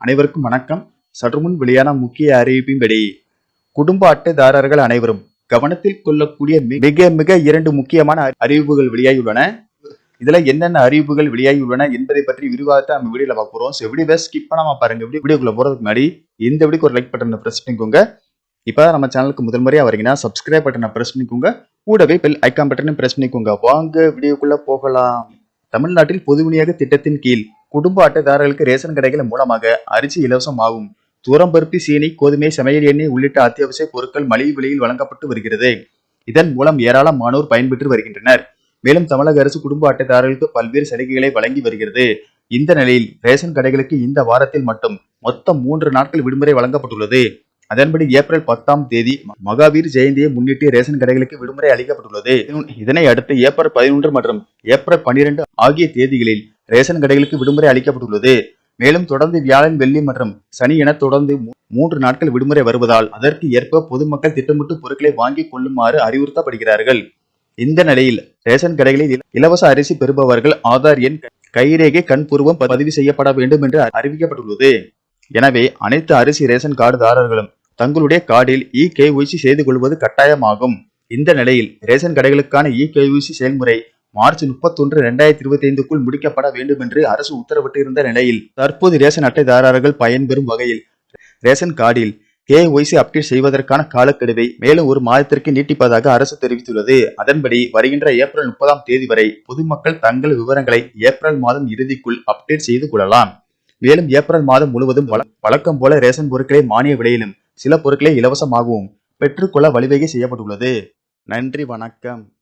அனைவருக்கும் வணக்கம். சற்றுமுன் வெளியான முக்கிய அறிவிப்பின்படி குடும்ப அட்டைதாரர்கள் அனைவரும் கவனத்தில் கொள்ளக்கூடிய மிக மிக இரண்டு முக்கியமான அறிவிப்புகள் வெளியாகியுள்ளன. இதுல என்னென்ன அறிவிப்புகள் வெளியாகியுள்ளன என்பதை பற்றி விரிவாகத்தை நம்ம வீடியோல பார்க்குறோம் ஸோ வீடியோவை ஸ்கிப் பண்ணாம பாருங்க. வீடியோக்குள்ள போறதுக்கு முன்னாடி இந்த வீடியோக்கு ஒரு லைக் பட்டனை பிரஸ் பண்ணிக்கோங்க. இப்போ நம்ம சேனலுக்கு முதல் முறையா வரீங்கன்னா சப்ஸ்கிரைப் பட்டனை பிரஸ் பண்ணிக்கோங்க. கூடவே பெல் ஐக்கான் பட்டனையும் பிரஸ் பண்ணிக்கோங்க. வாங்க வீடியோக்குள்ள போகலாம். தமிழ்நாட்டில் பொது விநியோக திட்டத்தின் கீழ் குடும்ப அட்டைதாரர்களுக்கு ரேஷன் கடைகள் மூலமாக அரிசி இலவசமாகும். தூரம்பருப்பி சீனி கோதுமை சமையல் எண்ணெய் உள்ளிட்ட அத்தியாவசிய பொருட்கள் மலிவு விலையில் வழங்கப்பட்டு வருகிறது. இதன் மூலம் ஏராளமானோர் பயன்பெற்று வருகின்றனர். மேலும் தமிழக அரசு குடும்ப அட்டைதாரர்களுக்கு பல்வேறு சலுகைகளை வழங்கி வருகிறது. இந்த நிலையில் ரேஷன் கடைகளுக்கு இந்த வாரத்தில் மட்டும் மொத்தம் மூன்று நாட்கள் விடுமுறை வழங்கப்பட்டுள்ளது. அதன்படி ஏப்ரல் பத்தாம் தேதி மகாவீர் ஜெயந்தியை முன்னிட்டு ரேஷன் கடைகளுக்கு விடுமுறை அளிக்கப்பட்டுள்ளது. இதனை அடுத்து ஏப்ரல் பதினொன்று மற்றும் ஏப்ரல் பன்னிரண்டு ஆகிய தேதிகளில் ரேஷன் கடைகளுக்கு விடுமுறை அளிக்கப்பட்டுள்ளது. மேலும் தொடர்ந்து வியாழன் வெள்ளி மற்றும் சனி என தொடர்ந்து மூன்று நாட்கள் விடுமுறை வருவதால் அதற்கு ஏற்ப பொதுமக்கள் திட்டமிட்டு பொருட்களை வாங்கிக் கொள்ளுமாறு அறிவுறுத்தப்படுகிறார்கள். இந்த நிலையில் ரேஷன் கடைகளில் இலவச அரிசி பெறுபவர்கள் ஆதார் எண் கைரேகை கண்பூர்வம் பதிவு செய்யப்பட வேண்டும் என்று அறிவிக்கப்பட்டுள்ளது. எனவே அனைத்து அரிசி ரேஷன் கார்டுதாரர்களும் தங்களுடைய கார்டில் இ கேஒய்சி செய்து கொள்வது கட்டாயமாகும். இந்த நிலையில் ரேஷன் கடைகளுக்கான இ கேஒய்சி செயல்முறை மார்ச் முப்பத்தொன்று ரெண்டாயிரத்தி இருபத்தி ஐந்துக்குள் முடிக்கப்பட வேண்டும் என்று அரசு உத்தரவிட்டிருந்த நிலையில் தற்போது ரேஷன் அட்டைதாரர்கள் பயன்பெறும் வகையில் ரேஷன் கார்டில் கேஒய்சி அப்டேட் செய்வதற்கான காலக்கெடுவை மேலும் ஒரு மாதத்திற்கு நீட்டிப்பதாக அரசு தெரிவித்துள்ளது. அதன்படி வருகின்ற ஏப்ரல் முப்பதாம் தேதி வரை பொதுமக்கள் தங்கள் விவரங்களை ஏப்ரல் மாதம் இறுதிக்குள் அப்டேட் செய்து கொள்ளலாம். மேலும் ஏப்ரல் மாதம் முழுவதும் வழ- வழக்கம் போல ரேஷன் பொருட்களை மானிய விலையிலும் சில பொருட்களை இலவசமாகவும் பெற்றுக்கொள்ள வழிவகை செய்யப்பட்டுள்ளது. நன்றி வணக்கம்.